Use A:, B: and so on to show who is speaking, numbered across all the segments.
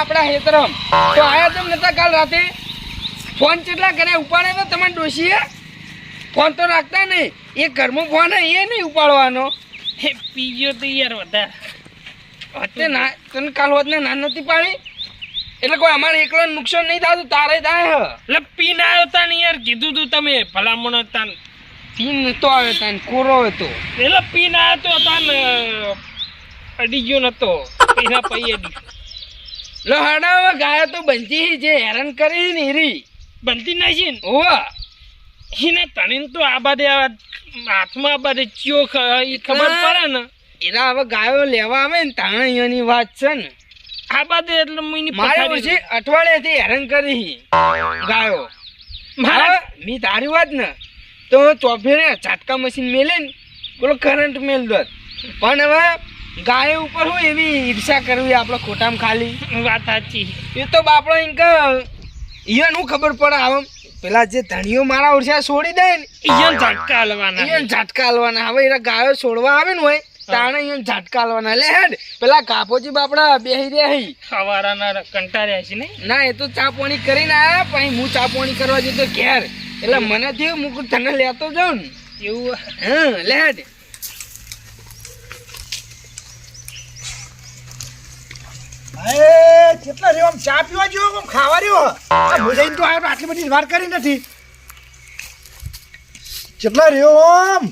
A: આપણા હેતરમ. તો આયા તેમ નતા કાલ રાતે? ફોન કેટલા કરે ઉપાડે તો તમારે ડોશીએ? ફોન તો રાખતા નહીં. એ ઘરમાં ફોન એ નહીં ઉપાડવાનો.
B: એ પીજો તો યાર વધારે.
A: અત્યારે ના તને કાલ હોદને ના નથી પાડી? એટલે કોઈ અમારે એકલો નુકસાન નહીં થતું તારે થાય
B: એટલે પીન આવ્યો તા ને યાર કીધું તું તમે ભલામણ હતા પી
A: પીન નતો આવ્યો તા કોરો હતો.
B: એટલે પીન આવ્યો તો ને અડી ગયો નતો. એના પૈયે અડી
A: લો ગાયો તો બનતી જે હેરાન કરી ને રી.
B: બનતી નથી ને?
A: ઓવા
B: એને તને તો આ બાદે હાથમાં આ બાદે ચિયો ખબર પડે ને?
A: એના હવે ગાયો લેવા આવે ને તાણે અહીંયાની વાત છે ને.
B: આ બાદે એટલે હું
A: મારે પછી અઠવાડિયાથી હેરાન કરી ગાયો.
B: મારા
A: મી તારી વાત ને તો ચોફેરે ચાટકા મશીન મેલે ને બોલો કરંટ મેલ દોત. પણ હવે ગાયો ઉપર હું એવી ઈર્ષા કરવી આપણે ખોટામાં ખાલી?
B: વાત સાચી.
A: એ તો બાપડો ઇનક ઈયન હું ખબર પડે આમ. પેલા જે ધણીઓ મારા ઓરસા છોડી દે ને
B: ઈયન ઝાટકા હલવાના.
A: ઈયન ઝાટકા હલવાના. હવે એના ગાયો છોડવા આવે ને હોય તાણે ઈયન ઝાટકા હાલવાના. લે હેડ પેલા કાપોજી બાપડા બેહી રહ્યા
B: સવારાના કંટા કંટાળ્યા છે ને?
A: ના એ તો ચા પાણી કરીને આયા પછી હું ચા પાણી કરવા જતો ઘેર. એટલે મને થયું હું તને લેતો જાઉં ને.
B: એવું.
A: હા લે હેડ
C: એ કેટલા રહ્યો આમ ચા પીવા જેવો આમ ખાવા રહ્યો આ ભોજાઈને તો આવ્યો આટલી બધી વાર કરી નથી. કેટલા રહ્યો આમ?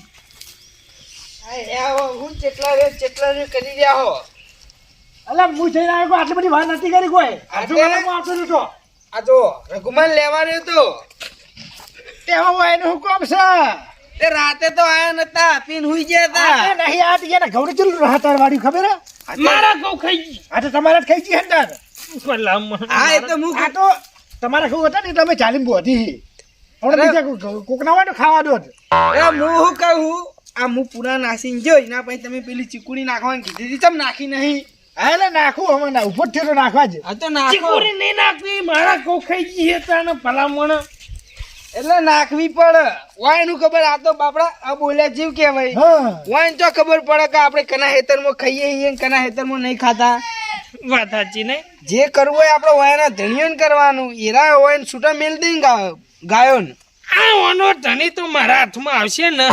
A: હું ચેટલા રે ચેટલા રહ્યો કરી રહ્યા હો?
C: અલા હું જઈને આવ્યો આટલી બધી વાર નથી કરી કોઈ?
A: આજે?
C: હજુ કલાકમાં આપતો નતો.
A: આ જો રઘુમાન લેવા રહ્યો તો.
C: હું એનું હુકમ છે?
A: તે રાતે તો આયા નતા પીન હુઈ ગયા હતા
C: નહીં આ તીને ઘઉં ચેલું રાહતાર વાળ્યું ખબર
B: મારા ઘઉં ખાઈ ગઈ.
C: આ તો તમારે જ ખાઈ ગઈ ને.
B: ભલામણ.
A: હા એ તો હું
C: આ તો તમારા ઘઉં હતા ને એટલે અમે ચાલીને બોધી હવે બીજા કોકના હોય તો ખાવા દો જ.
A: હું શું કહું? આ હું પૂરા નાસીને જો એના પછી તમે પેલી ચીકુડી નાખવાની કીધી હતી. ચમ નાખી નહીં?
C: એટલે નાખું ના તો નાખવા
A: તો
B: નહીં નાખવી મારા કોખાઈ ગઈ છે તાને ભલામણ.
A: એટલે નાખવી પડે. વાયનું ખબર આ તો બાપડા આ બોલ્યા જીવ
C: કેવાય
A: વાય તો ખબર પડે કે આપણે કના હેતરમાં ખાઈએ કના હેતર કના હેતરમાં નહીં ખાતા.
B: વાત સાચી નહીં
A: જે કરવું હોય આપણે વાયના ધણીઓને કરવાનું. એરા હોય ને છૂટા મેલ દઈ ગાયો ને
B: આ ઓનો ધણી તો મારા હાથમાં આવશે ને.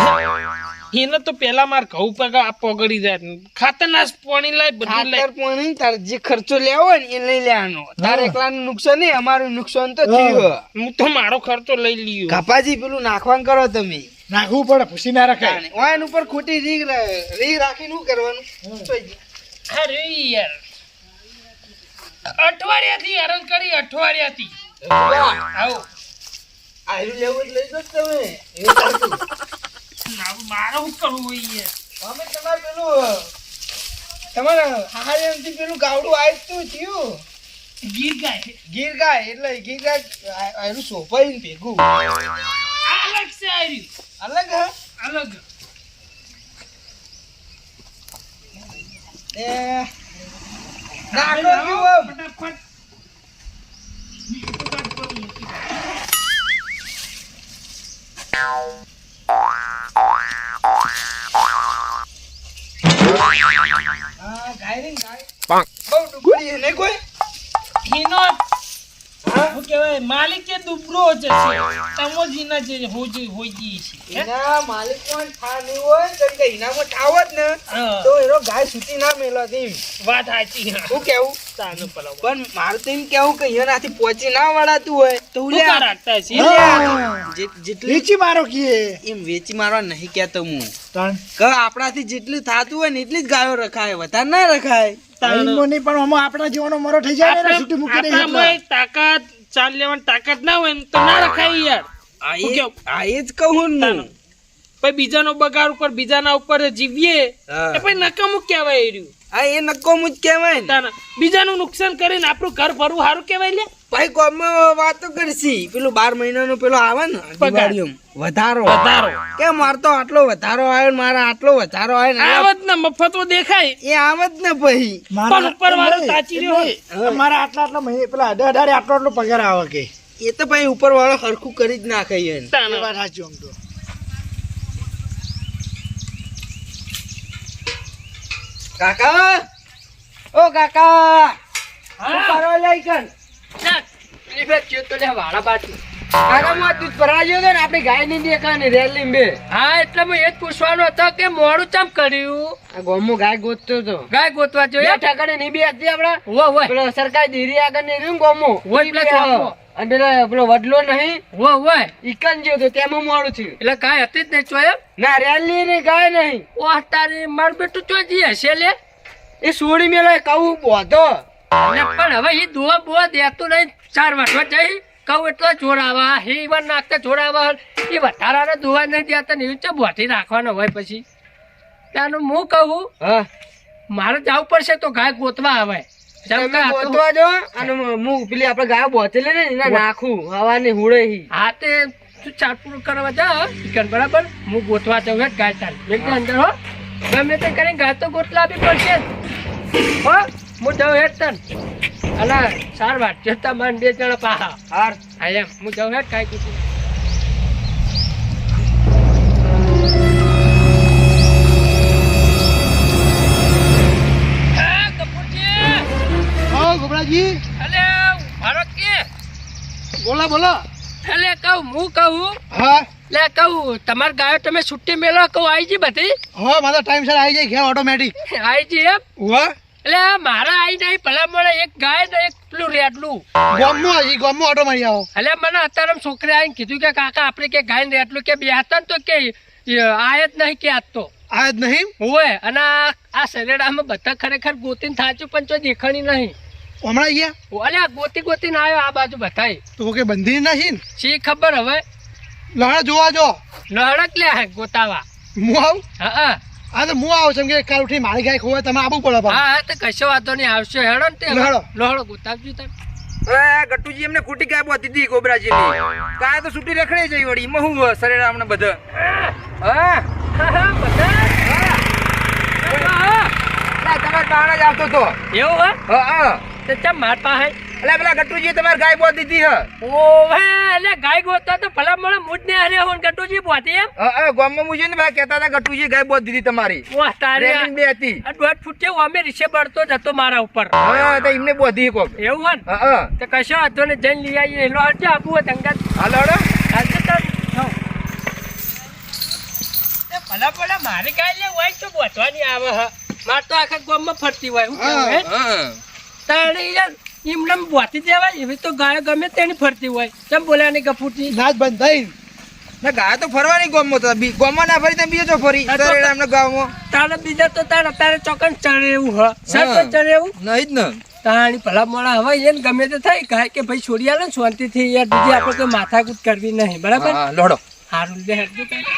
B: એને તો પેલા માર ઘઉં પગા પગડી જાય. ખાતરનાશ પાણી લાય બધું લાય.
A: પાણી તાર જે ખર્ચો લેવો હોય ને એ લઈ લેવાનો. તાર. એકલાનું નુકસાન નહીં અમારું નુકસાન તો થયું.
B: હું તો મારો ખર્ચો લઈ લ્યો.
A: કાપાજી પેલું નાખવાનું કરો તમે.
C: નાખવું પડે પૂછી ના રખાય.
A: વાયન ઉપર ખોટી રીગ રા- રીગ રાખીને શું કરવાનું?
B: અરે યાર. અઠવાડિયાથી હેરાન કરી અઠવાડિયાથી. આવો.
A: આયુ લેવું લઈ દો તમે.
B: ના, મારે શું કરવું હોય
A: અમે તમારે પેલું તમારા હાહારીયામાંથી પેલું ગાવડું આવ્યું તું થયું.
B: ગીર ગાય.
A: ગીર ગાય એટલે ગીર ગાય આયરું સોપાઈને ભેગું.
B: અલગ છે આર્યું
A: અલગ હા?
B: અલગ.
A: એ નાખો જુઓ.
B: ફટાફટ.
A: હા ગાય રે બહુ ડુગડી છે. કોઈ?
B: એનો શું કહેવાય માલિક કે દુબળો છે. તમો જ એના હોજી હોજી છે
A: એના માલિક પણ થા હોય કેમ કે એનામાં થાવ ને. તો એનો ગાય સૂતી ના મેલો એમ
B: વાત સાચી
A: શું કેવું?
B: તાનું પલાવ.
A: પણ મારું તો એમ કેવું કે એનાથી પહોંચી ના વળાતું હોય તો
B: શું રાખતા છે.
A: જેટલી
C: વેચી મારો કીએ.
A: એમ વેચી મારવા નહીં કહેતો હું.
C: તાણ.
A: કે આપણાથી જેટલું થતું હોય ને એટલી જ ગાયો રખાય વધારે ના રખાય.
B: તાણ.
C: પણ આપણા જીવનો મરો થઈ જાય ને છૂટી મૂકી દઈએ
B: તાકાત ચાલ લેવાની તાકાત ના હોય ને તો ના રખાય યાર.
A: આ એ જ કહું ને
B: પછી બીજાનો બગાડ ઉપર બીજાના ઉપર જીવીએ. એ પછી નકામું કહેવાય રહ્યું.
A: આ એ નકોમ જ કહેવાય બીજા
B: નું બીજાનું નુકસાન કરીને આપણું ઘર ફરવું સારું કહેવાય લે
A: ભાઈ ગામમાં વાતો કરશી. પેલું બાર મહિનાનો પેલો આવે ને. વધારો.
B: વધારો.
A: કે માર તો આટલો વધારો આવ્યો ને મારા આટલો વધારો આવ્યો ને
B: આવત ને મફતો દેખાય.
A: એ આવત ને પછી
B: પણ ઉપર
C: વાળો
B: તાચી રહ્યો. હોય.
C: મારા આટલા આટલા મહિને પેલા અઢાર અઢાર આટલો આટલો પગાર આવે કે.
A: એ તો ભાઈ ઉપર વાળો હરખું કરી જ નાખે એને.
B: તાન.
C: એ વાત સાચી આમ તો.
A: કાકા? ઓ કાકા શું કરો લે ઈકન? પેલી બે ચેત તો લે વાળા બાજુ. કાકા હું આ દૂધ ભરાવા ગયો હતો ગાયની દેખા રેલી બે
D: હા એટલે હું એ જ પૂછવાનો હતો કે મોડું ચમ કર્યું?
A: ગાય ગોતતો હતો
D: ગાય ગોતવા જોઈએ?
A: બે હતી આપડા સરકારી આગળ નહીં રહ્યું ગોમો
D: હોય
A: અને પેલો પેલો વડલો નહીં.
D: વો વો
A: ઈકન જેવો તો તેમાં મોડું થયું.
D: એટલે ગાય હતી જ નહીં ચોય
A: ના રેલી ની ગાય નહીં.
D: ઓ તારી મારું બેટું હશે લે?
A: એ સોડી મેલો કહું બોધો.
D: પણ હવે એ દુઆ બુઆ દેતું નહીં. ચાર વાટવા જઈ કહું એટલો જોડાવા હે ઈવન નાખતા જોડાવા. એ વધારાને દુવા નહીં દેતા ને એવી રીતે બોધી રાખવાનો હોય પછી. ત્યાંનું હું કહું
A: હા.
D: મારે જવું પડશે તો ગાય ગોતવા આવે.
A: ગોતવા જો અને હું પેલી આપણે ગાય બોતેલી ને એના નાખું. હવાની હુડે હી.
D: તે કરવા જા ચિકન બરાબર? હું ગોતવા જાઉં ગાય ચાલ અંદર હો. ગમે તે કરીને ગાય તો ગોતલા બી પડશે. હો. હું જાઉં હેઠ તન. અને સાર વાત જતા માન બે જણા પાહા.
A: હાર.
D: હા એમ. હું જાઉં હેઠ કાંઈ કીધું અલે?
C: બોલો બોલો.
D: અલે, કહું, હું કહું?
C: હા.
D: લે કહું તમારી ગાયો તમે છુટ્ટી મેળવા કહું આવી જી બધી?
C: હા મારો ટાઈમ સર આવી જાય ઘેર ઓટોમેટિક
D: આવી જી એમ?
C: વાહ
D: એટલે મારા આઈ નહીં ભલા મળે એક ગાય ને એક પેલું રેટલું
C: ગોમમાં આવી ગોમમાં ઓટો મારી આવો.
D: એટલે મને અત્યારે છોકરી આવીને કીધું કે કાકા આપણે કે ગાય ને રેટલું કે બેહતા તો કે આયત આય જ નહીં કે આજ તો.
C: આ જ નહીં?
D: હોય અને આ શરીરામાં બધા ખરેખર ગોતીને થાચું પણ જો દેખાણી નહીં.
C: હમણાં ગયા
D: અલ્યા ગોતી ગોતીને આવ્યો આ બાજુ બધાય.
C: તો કે બંધી નહીં
D: શી ખબર હવે?
C: લહણા જોવા જો.
D: લહડક લે ગોતાવા.
C: હું આવું?
D: હા હા.
C: હા તો હું આવું છું કે કાલ ઉઠી મારી ગાય ખોવાય તમે આવવું પડે
D: હા હા તો કશો વાંધો નહીં આવશે હેડો ને તે હવે.
C: લહડો.
D: ગોતાવજો તમે.
A: એ ગટ્ટુજી એમને ખોટી ગાય બોતી હતી ગોબરાજી ગાય તો છૂટી રખડે જઈ વળી. એમાં હું સરેડા અમને બધા? હા?
D: હા, હા, બધા?
A: તમારે પાણા જ આવતો તો.
D: એવું હે?
A: હા હા.
D: તો ચમ માર પાસે?
A: એટલે પેલા ગટુજી તમારે ગાય બોતી દીધી હ.
D: ઓવે એટલે ગાય ગોતતા તો ભલા મળે મુજ ને હારે હોન ગટુજી બોતી એમ.
A: હા હા ગામમાં મુજી ને ભાઈ કહેતા હતા ગટુજી ગાય બોતી દીધી તમારી.
D: વાહ તારે
A: બે હતી.
D: આ દોઢ ફૂટ જેવું અમે રીસે બળતો જતો મારા ઉપર.
A: હા તો એમને બોધી કોક.
D: એવું હન?
A: હા
D: તો કશો હતો ને જઈને લઈ આવીએ. એનો હરજો આબુ હોય તંગત
A: હાલો.
D: એ ભલા ભલા મારે ગાય લે હોય તો બોતવાની આવે હ. માર તો આખા ગામમાં ફરતી હોય હું કેવું હે?
A: હા.
D: તારે યાર એમને બોતી દેવાય એવી તો ગાય ગમે તેની ફરતી હોય. કેમ બોલ્યા નહીં ગફુરજી
C: નાચ બંધ થઈ
A: ના ગાય તો ફરવાની ગામમાં તો. બી- ગામમાં ના ફરી તમે બીજો છો ફરી
D: તો-
A: સરેડા
D: તારે બીજા તો તારે તારે ચોકન ચડે એવું હ. સર. ચડે એવું?
A: નહીં જ ને.
D: તાણી ભલા મોડા હવે એને ગમે તે થાય કહે કે ભાઈ છોડી આલે ને શાંતિથી યાર બીજી આપણે કોઈ માથાકૂટ કરવી નહીં બરાબર?
A: હા લોડો.
D: હારું લે હેડજો તારે.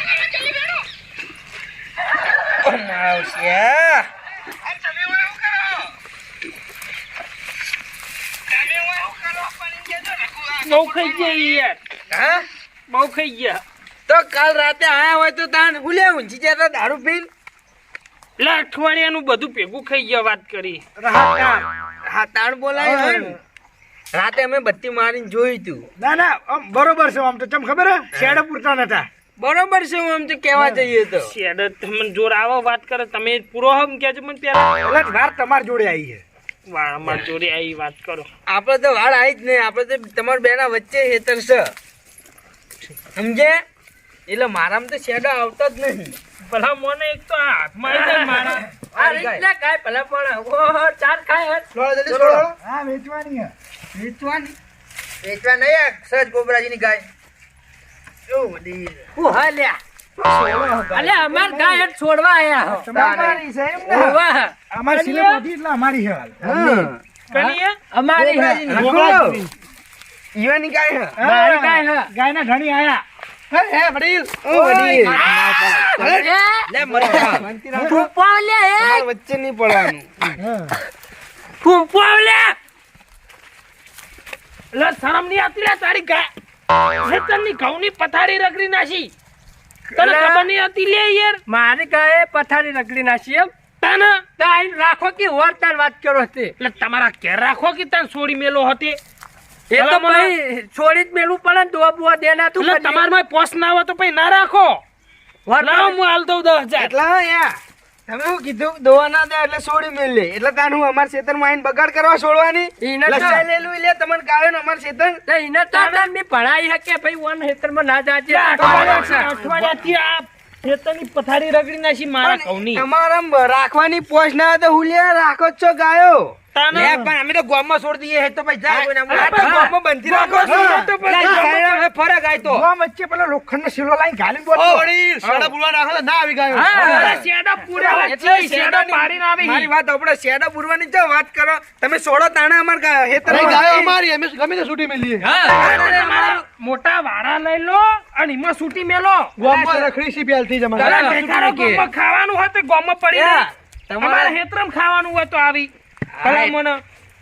B: બહુ ખાઈ ગયા યાર.
A: હા?
B: બહુ ખાઈ ગયા.
A: તો કાલ રાતે આયા હોય તો તાન ઉલ્યા ઊંચી જતા દારૂ પીન?
B: એટલે અઠવાડિયાનું બધું ભેગું ખાઈ ગયા વાત કરી.
A: હા તાણ. બોલાય રાતે અમે બત્તી મારીને જોયું તું.
C: ના ના આમ બરોબર છે આમ તો. ચમ ખબર હે? શેડે પૂરતા નતા.
A: બરોબર છે હું આમ તો કેવા જઈએ તો.
B: શેડ તમને જોર આવો વાત કરે તમે પૂરો હમ કેજો મને પેલા
C: એટલે વાર તમારી જોડે આવી છે
B: વાળ અમાર જોડે આવી વાત કરો.
A: આપણે તો વાળ આવી જ નહીં આપણે તો તમારા બેના વચ્ચે હેતર છે. સમજે? એટલે મારામાં તો શેડો આવતો જ નહીં.
B: ભલા મને એક તો હાથમાં આવી જાય મારા.
D: આ રીતના કાંઈ ભલા મોડા ઓહો ચાર ખાય
C: છોડો જલ્દી છોડો હા વેચવાની હે.
A: વેચવાની? વેચવા નહીં સજ ગોબરાજીની ગાય. વડીલ.
D: હું હા લ્યા અલે અમાર ગાય છોડવા આયા
C: તમારી છે એમ ને?
D: ઓવા.
C: અમારી સિલે એટલે અમારી છે હાલ.
A: હા.
D: અમારી હે.
A: ઈવાની ગાય હે.
D: મારી ગાય હે.
C: ગાયના ધણી આયા.
A: હે, હે, વડીલ. ઓ, વડીલ. લે, મરી જા.
D: ફૂંફાવ લે, એ.
A: વચ્ચે નહીં પડવાનું.
D: લે.
B: શરમની આવતી લે તારી ગાય. ખેતરની ઘઉંની પથારી રગડી નાખી. તને
D: અલા.
B: ખબર નહીં હતી લે યાર.
D: મારી ગાયે પથારી રગડી નાખી એમ.
B: તને?
D: તો રાખો કે વર્તાર વાત કરો તે.
B: એટલે તમારા ઘેર રાખો કે તને છોડી મેલો હતી?
D: એ તો ભાઈ છોડી જ મેલું પડે ને દોવા બુવા દેના તું
B: તમારમાં પોસ ના હોય તો પછી ના રાખો. લાવ હું હાલ દઉં દસ હજાર.
A: એટલા યા? તમે શું કીધું? દોવા ના દે એટલે છોડી મેલ લે. એટલે તાન હું અમાર ખેતરમાં આવીને બગાડ કરવા છોડવાની? લસાઈ લેલું લે તમને ગાયો ને અમાર ખેતર
D: તો એને તો આનંદ બી હકે ભાઈ વન હેતરમાં ના જાજે.
B: અઠવાડિયાથી આ ખેતરની પથારી રગડી નાખી મારા કૌની
A: તમારા રાખવાની પોસ્ટ ના તો હું લે રાખો છો ગાયો. પણ અમે તો ગામમાં છોડી દઈએ તો ભાઈ જા કોઈને
C: હા,
A: આપણે ગામમાં બંધી રાખો. તો પછી
C: હા,
A: ગાયનો હવે ફરક આય તો.
C: ગોમ વચ્ચે પેલો લોખંડનો શીલો
A: ના આવી ગાયો.
B: હા,
A: હા.
B: શેડા પૂરા
A: એટલે
B: શેડા
A: શેડાની-
B: પાડીને આવી.
A: મારી વાત આપણે શેડા પૂરવાની છે વાત કરો? તમે સોળો તાણા અમાર ગા-
C: ગાયો અમારી, અમે ગમે તે છૂટી મેલી
B: તમારા મોટા વારા લઈ લો અને એમાં સુટી મેલો.
C: ગોમમાં રખડી સી પ્યાલથી જ અમારે.
A: ગળા
B: તમારા
A: ટેકારો કે.
B: ગામમાં ખાવાનું હોય તો ગામમાં પડી.
A: તમારે
B: હેતરમ ખાવાનું હોય તો આવી. ભલા મને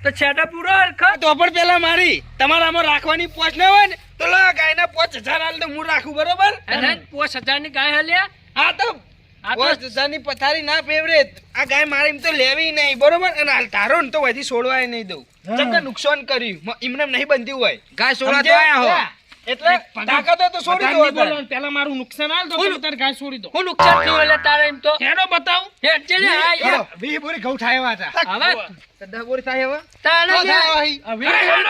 D: તો પૂરો હરખત
A: તો પણ પેલા મારી. તમારે રાખવાની પોચ ના હોય ને તો લો ગાયના પોચ હજાર હાલ તો હું રાખું બરોબર?
D: અને પોસ હજારની ગાય હલ્યા.
A: હા તો
D: આ તો-
A: પોચ હજારની પથારી ના ફેવરેટ. આ ગાય મારે એમ તો લેવી નહીં બરોબર? અને હાલ તારો ને તો વધી છોડવાય નહીં દઉં.
C: હા.
A: નુકસાન કર્યું એમને નહીં બનતી હોય. ગાય
B: છોડવા? તો આયા હો.
A: એટલે તાકાત હોય તો છોડી દો
B: બોલો, પેલા મારું નુકસાન હાલ તો તમે તારે ગાય છોડી દો.
D: હું નુકસાન થયું એટલે તારે એમ તો
B: હેડો બતાવ.
D: હેડ છે આ યાર.
C: ચલો, બોરી ઘઉં ઠાયવા હતા.
D: હવે
A: સદા બોરી થાય હવે?
D: તારે હવે એવું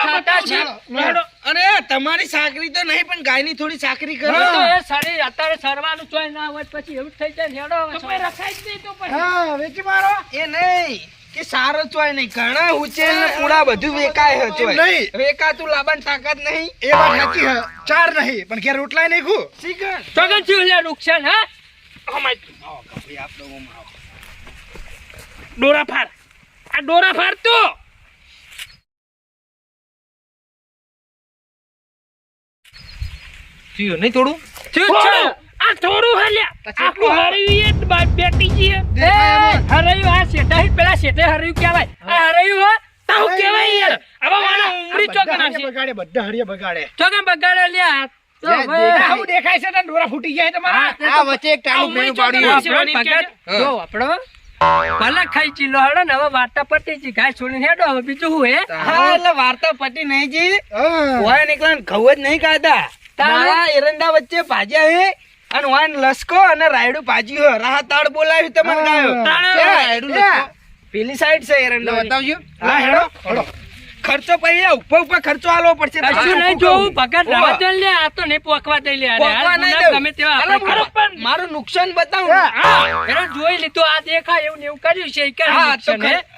D: છે.
B: હેડો.
A: અરે તમારી સાકરી તો નહીં પણ ગાયની થોડી સાકરી કરો.
D: તો એ સારી અત્યારે સરવાનું ચોય ના હોય પછી એવું થઈ જાય હેડો
B: તો પછી રખાઈ જ નહીં તો પછી.
C: હા, વેચી મારો.
A: એ નહીં. કે સારો ચોય નહીં. ઘણા ઉચેલ ને પૂડા બધું વેકાય હે ચોય
C: નહીં.
A: વેકાતું લાવવાની તાકાત નહીં.
C: એ વાત સાચી હે. ચાર નહીં પણ ઘેર રોટલાય નહીં ખુ.
A: ચિકન.
D: તગન થયું લે નુકસાન હા?
B: અમાય ડોરા ફાર આ ડોરા ફાર તો.
A: થયું નહીં થોડું?
D: થયું છે.
B: આ થોડું હલ્યા આખું હરવી એ બેટી જી
D: એ, આ શેઠા પેલા શેઠે હરાયું કહેવાય. આ હરાયું હા
B: તાવ કેવાય યાર. હવે મને ઉમરી ચોક
C: બધા બગાડે, બધા હળિયા બગાડે.
D: ચોગન બગાડે લ્યા. તો
A: લે,
D: હવે
A: દેખાય.
C: છે ને ડોરા ફૂટી તમારા?
A: વચ્ચે એક
D: જો આપણો ભલે ખાઈ ચીલો હડો ને હવે વાર્તા પતી ગાય છોડીને હેડો હવે બીજું હું? હે
A: હા એટલે વાર્તા પટી નહીં જી
C: હા.
A: ઓય નીકળે ઘઉં જ નહીં ખાતા
D: તારા
A: એરંડા વચ્ચે ભાજ્યા હે. અને વાન લસકો અને રાયડું પાજી હો રાહ તાળ બોલાવી તમને ગાયો? પેલી સાઈડ છે એરંડા
B: બતાવજો.
A: હા હેડો
C: હળો.
A: ખર્ચો પછી ઉપર ઉપર ખર્ચો આલવો પડશે.
D: કશું નહીં જોવું ભગત રવા લે આ તો નહીં પોકવા દઈ લે. અરે. ગમે તેવા આપણે
A: મારું નુકસાન બતાવું.
C: હા.
D: એને જોઈ લીધું આ દેખાય એવું ને એવું કર્યું છે. કે
A: હા તો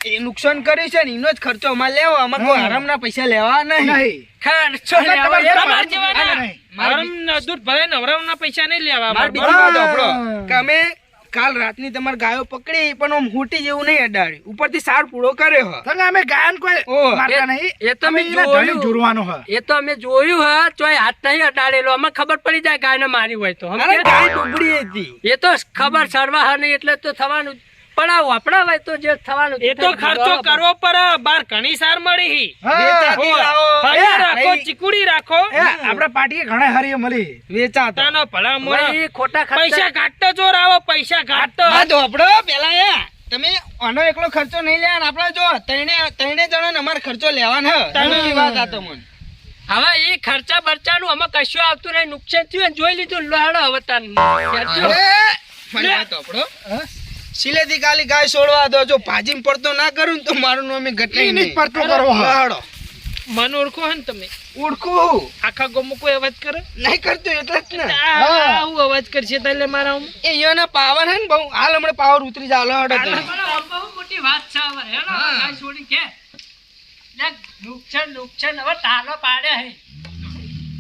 A: એ નુકસાન કર્યું છે ને એનો જ ખર્ચો અમારે લેવો. અમારે કોઈ. હરામના પૈસા લેવા નહીં.
C: નહીં.
D: ખર્ચો લેવા
C: તમારે
D: એ
B: તમારે
D: મારી
B: જેવા
C: આ
B: ના.
C: નહીં.
A: મારી
B: હરમ દૂધ ભરાય નવરાવના પૈસા નહીં લેવા
A: મારે બીજી વાત સાંભળો કે અમે કાલ રાતની તમારે ગાયો પકડી પણ આમ હુટી જેવું નહીં અડાડી ઉપરથી સાર પૂરો કર્યો હ
C: તમે અમે ગાયન કોઈ. મારતા નહીં.
D: એ તો
C: અમે
D: જોયું.
C: જોરવાનો હે.
D: એ તો અમે જોયું હા ચોય હાથ નહીં અડાડેલો અમે ખબર પડી જાય ગાયને મારી હોય તો
A: અરે ગાય ડૂબડી હતી
D: એ તો ખબર સરવા હ નહીં એટલે તો થવાનું. પણ આ વાપરાવાય તો જે થવાનું
B: એ તો ખર્ચો કરવો પડે. બાર ઘણી સાર મળી. રાખો ચીકુડી રાખો.
C: એ, આપણા પાર્ટીએ ઘણા હરીએ મળી
A: વેચા
B: તાનો ભલા
D: મોય ખોટા
B: પૈસા ઘાટતો જોર આવો પૈસા કાઢતો
A: હા ધોપડો પેલા એ તમે આનો એકલો ખર્ચો નહીં લેવાનો આપડે જો ત્રણે ત્રણે જણા અમારે ખર્ચો લેવાનો તમે વાત આ તો મને.
D: હવે એ ખર્ચા બરચાનું અમે કશું આવતું નહીં. નુકસાન થયું ને જોઈ લીધું. લડો હવે તાન ખેંચો.
A: સિલેથી ખાલી ગાય છોડવા દો. જો ભાજીમ પડતો ના કરું ને તો મારું નામ ઘટે
C: નહીં. પડતો કરો
A: હાડો
B: મન ઓળખો હે ને તમે.
A: ઉડકું
B: આખા ગોમો કોઈ અવાજ કરે?
A: નહીં કરતો એટલે જ ને.
B: આ આ અવાજ કરશે એટલે મારા.
A: એ યોને પાવર હે ને બહુ. હાલ હમણાં પાવર ઉતરી જાલો હડો
D: બહુ મોટી વાત છે હવે. હેડો ગાય છોડી કે? નુકસાન નુકસાન હવે તાલો પાડે હે.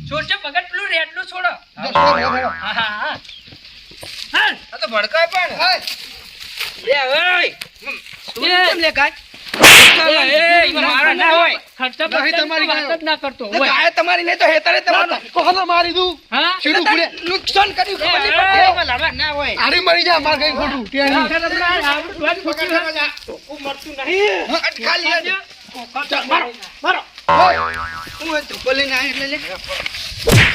D: છોડશે ભગત પેલું રેડલું છોડો. હા હા હા.
A: તો ભડકાય પણ.
D: હા
C: સીધું
A: એટલે
C: ઘૂરે.
A: તારે નુકસાન કર્યું ના હોય.
C: આરી મરી જાય માર કઈ ખોટું. ત્યાં નહીં. મારો મારો.
A: હું એ ધોકો એટલે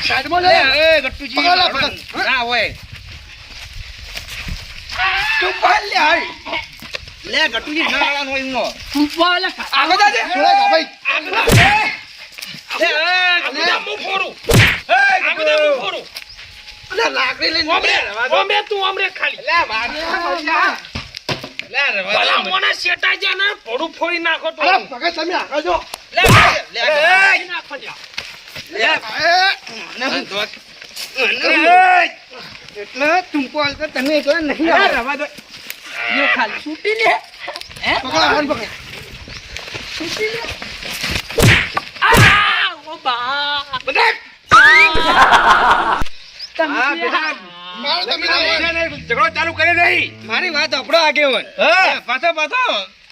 C: સાઈડમાં
A: લે,
C: લે
A: ગટ્ટુજી. ના હોય. તું પકડ લે હાલ. લે ગટ્ટુજી ના આવાનું હોય એમનો.
D: ઊભો લે,
A: આગો જાજે.
C: છોડે કા ભાઈ
A: લે, એ,
B: આ બધા મું ફોડું.
A: એ,
B: આ બધા મું ફોડું.
A: લે, લાકડી લઈને
B: ઓમ રે,
A: રવા દો.
B: ઓમ રે, તું ઓમ ખાલી.
A: લે, વાગે, લે રવા
B: ભલા
A: દે.
B: શેટા છે ને ભોળું ફોડી નાખો તો
C: અરે પગે તમે આગળ જો
A: લે, લે,
D: નાખો.
A: લે. એટલે ટૂંકો હાલતો તમે એકલા નહીં
D: રવા દો. યો ખાલી છૂટી લે.
C: પકડો આગળ પકડ.
D: આ, ઓ બા. જે-.
A: ઝઘડો ચાલુ કરે નહીં. મારી વાત આપડો આગેવન પાછો પાછો.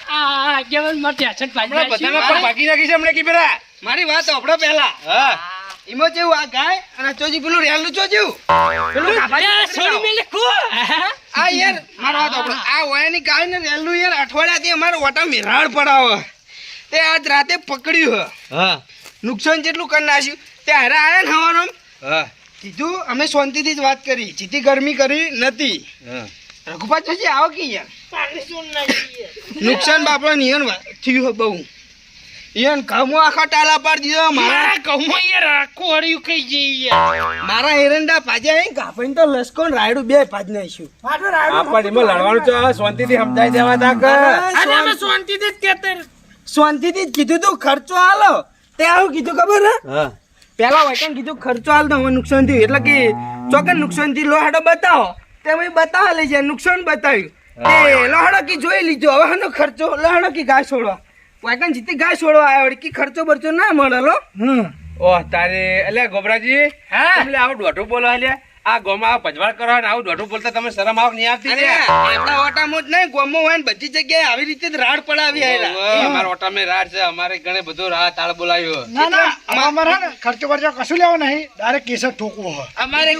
D: આ આગેવાન
A: હમણાં
D: નાખી.
A: બાકી નાખી છે હમણાં કી પેલા મારી વાત આપડો પહેલા. હા. એમાં જેવું આ ગાય અને ચોજી પેલું રેલું ચોજ્યું. પેલું
D: છોડી મેલે કો.
A: આ યાર મારો વાત આપણો આ ઓયાની ગાય ને રેલું યાર અઠવાડિયાથી અમારે ઓટા મિરાળ પડાવે. તે આજ રાતે પકડ્યું હા. નુકસાન જેટલું કરી નાખ્યું. તે હારે આયા ને હવાનો
E: હા.
A: કીધું અમે શાંતિથી જ વાત કરી. જીતી ગરમી કરી નથી. રઘુપાત રઘુપત આવો કે યાર? નુકસાન બાપડા નિયન થયું બહુ. ઈયન કમો આખા ટાલા પર દીધો. મારા
B: કમો યાર આખું હર્યું કઈ જઈ
A: મારા એરંડા પાજ્યા અહીં કાપીને તો લસકોન રાયડું બે પાજ નાખ્યું.
C: પાછળ આવ્યો.
E: આપણ એમાં લડવાનું તો શાંતિથી સમજાઈ દેવા તા કે.
B: અરે અમે શાંતિથી જ કહેતા.
A: શાંતિથી જ કીધું તું ખર્ચો હાલો તે આવું કીધું ખબર હે?
E: હા.
A: પેલા વાયકન કીધું ખર્ચો હાલ તો હવે નુકસાન થયું. એટલે કે ચોકન નુકસાનથી લોહાડો બતાવો. તે મેં બતાવે લઈ જાય. નુકસાન બતાવ્યું. એ લોહાડો કી જોઈ લીધો. હવે હનો ખર્ચો. લોહાડો કી ગાય છોડવા. વાયકન જીતી ગાય છોડવા આવ્યો કી ખર્ચો બરચો ના મળેલો
E: ઓહ તારે એટલે ગોબરાજી
A: હા?
E: એટલે આવું દોઢું બોલો એટલે આ ગોમાં ભજવાડ કરો ને આવું દોઢું બોલતા તમે શરમ આવ નહીં આવતી ને
A: આપણા ઓટામાં જ નહીં ગોમો હોય ને બધી જગ્યાએ આવી રીતે જ રાડ પડાવી
E: આવેલા અમારા ઓટામાં રાડ છે અમારે ઘણે બધું રાડ તાળ બોલાવ્યો.
C: ના ના અમારે ને ખર્ચો બરચો કશું લેવો નહીં ડાયરેક્ટ કેસર ઠોકવો હોય.
A: અમારે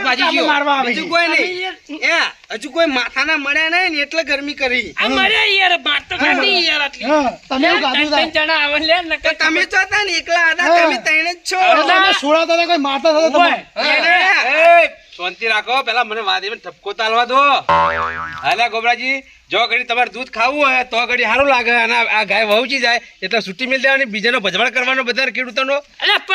A: ભાજી ગયો.
C: મારવા આવે
A: બીજું કોઈ નહીં. એ હજુ કોઈ માથાના મળ્યા નહીં ને એટલે ગરમી કરી.
B: આ મર્યા યાર વાત તો કાઢી યાર આટલી.
C: તમે એવું
D: ત્રણ ત્રણ જણા આવે લે ને
A: તો તમે તો હતા ને એકલા હતા તમે ત્રણે જ છો.
C: એટલે સોળા તને કોઈ મારતા થતા તમે?
E: શાંતિ રાખો. પેલા મને વાત એમ ઠપકો તાલવા દો. હાલા ગોબરાજી જો ઘડી તમારે દૂધ ખાવું હોય તો ઘડી સારું લાગે. અને આ ગાય વહુચી જાય એટલે છૂટી મિલ દેવાની બીજાનો ભજવાડ કરવાનો બધા ખેડૂતોનો.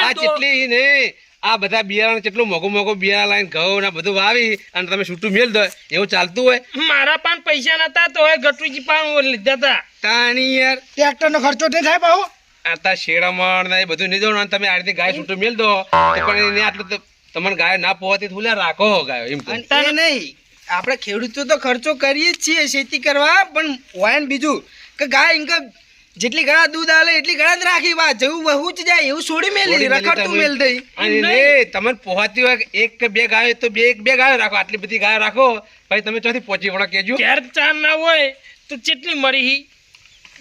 E: આ ચેટલી નહીં. આ બધા બિયારણ કેટલું મોઘું મોઘું બિયારણ લાઈન ઘઉં ને બધું વાવી અને તમે છૂટું મેળ દો એવું ચાલતું હોય?
B: મારા પાન પૈસા નતા તો હવે ગટુજી પણ લીધા હતા
A: તાણી યાર
C: ટ્રેક્ટર નો ખર્ચો નહીં થાય બહુ?
E: આ તા શેડામણ ને એ બધું નહીં દો તમે આ રીતે ગાય છૂટું મેળ દો. તો પણ એને આટલું તમને ગાય ના પોવાથી થોડા રાખો ગાય એમ.
A: નહીં આપણે ખેડૂતો તો ખર્ચો કરીએ જ છીએ ખેતી કરવા પણ હોય ને બીજું કે ગાય ઇનકે જેટલી ગળા દૂધ આલે એટલી ગળા જ રાખી વાત જેવું વહુ જ જાય એવું છોડી મેલી રખડતું મેલ દઈ.
E: અને તમને પહોંચતી હોય એક કે બે ગાયો તો બે એક બે ગાયો રાખો. આટલી બધી ગાયો રાખો. ભાઈ તમે ચોથી પહોંચી વળો કેજો
B: ઘેર ચાર ના હોય તો ચેટલી મરી હી?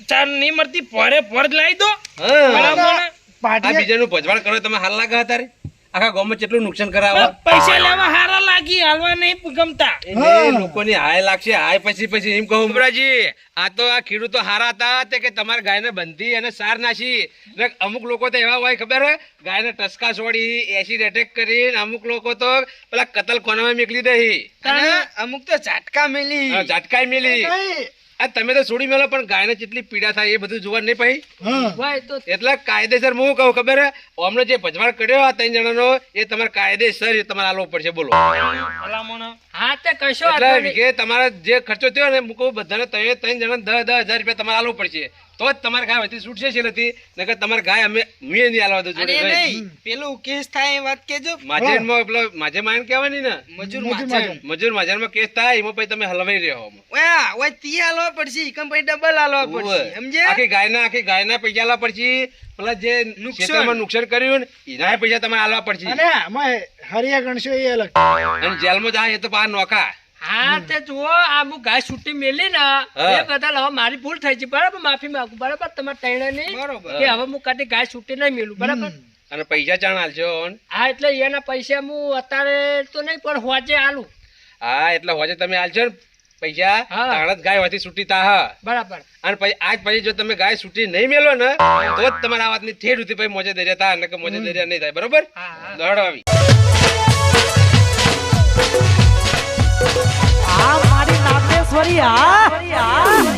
B: ચા નહીં મળતી પોરે પોર જ લાવી દો.
E: હા.
B: બરાબર ને?
E: આ
C: પાટીએ
E: બીજાનું ભજવાડ કરો તમે હાલ લાગે તારે. આખા ગામમાં કેટલું નુકસાન કરાવે
B: પૈસા લેવા હારા લાગી હાલવા નહીં ગમતા.
E: લોકોની હાય લાગશે હાય પછી પછી એમ કહું. ઉમરાજી આ તો આ ખેડૂતો હારા હતા તે કે તમારે ગાયને બંધી અને સાર નાશી ને અમુક લોકો તો એવા હોય ખબર હોય ગાયને ટસકા છોડી એસિડ એટેક કરીને અમુક લોકો તો પેલા કતલ કોનામાં મેકલી દઈ
A: અમુક તો ઝાટકા મેલી.
E: ઝાટકા ઝાટકાઈ મેલી. આ તમે તો છોડી મેલો પણ ગાયને કેટલી પીડા થાય એ બધું જોવા નહીં
D: પાઈ એટલા
E: એટલે કાયદેસર હું કહું ખબર હે? અમને જે ભજવાડ કર્યો આ ત્રણ જણાનો એ તમારે કાયદેસર તમારે આલવો પડશે બોલો.
B: ભલામણ.
D: હા તે કશો
E: એટલે
D: વાંધો
E: તમારા જે ખર્ચો થયો ને હું બધાને તમે ત્રણ જણા દસ દસ હજાર રૂપિયા તમારે આલવું પડશે. તો જ તમારે ગાય વધી છૂટશે છે નથી નકર તમારે ગાય અમે હું નહીં આલવા દઉં.
A: નહીં પેલું કેસ થાય એ વાત કેજો.
E: માજેનમાં પેલો માજે માયન કહેવાની ને?
A: મજૂર
C: મજૂર
A: માચન
E: મજૂર માજારમાં કેસ થાય એમાં પછી તમે હલવાઈ રહ્યો
A: ઓયા ઓય તી આલવા પડશે ઈકમ પછી ડબલ આલવા પડશે સમજે
E: આખી ગાયના આખી ગાયના પૈસા આલવા પડશે. પેલા જે
A: નુકસાન.
E: નુકસાન કર્યું ને એના પૈસા તમારે આલવા પડશે.
C: અને હરિયા ગણશો એ અલગ.
E: અને જેલમાં જાય એ તો બહાર નોકા
D: હા તે જુઓ આ હું ગાય છૂટી મેલી ને એ બધા હવે મારી ભૂલ થઈ છે. બરાબર માફી માંગુ બરાબર તમારે તૈણે નહીં
A: બરોબર.
D: કે હવે હું કદી ગાય છૂટી નહીં મેલું બરાબર?
E: અને પૈસા ચાણ આલજો
D: હા એટલે એના પૈસા હું અત્યારે તો નહીં પણ હોજે આલું.
E: હા એટલે હોજે તમે આલજો ને પૈસા.
D: હા.
E: તાણ ગાય હોતી છૂટી તા હા.
D: બરાબર.
E: અને પછી આજ પછી જો તમે ગાય છૂટી નહીં મેલો ને તો જ તમારા આ વાતની ઠેર ઉધી પછી મોજે દરિયા તા અને મોજે દરિયા નહીં થાય બરોબર?
D: આ મારી
E: નાગેશ્વરી આ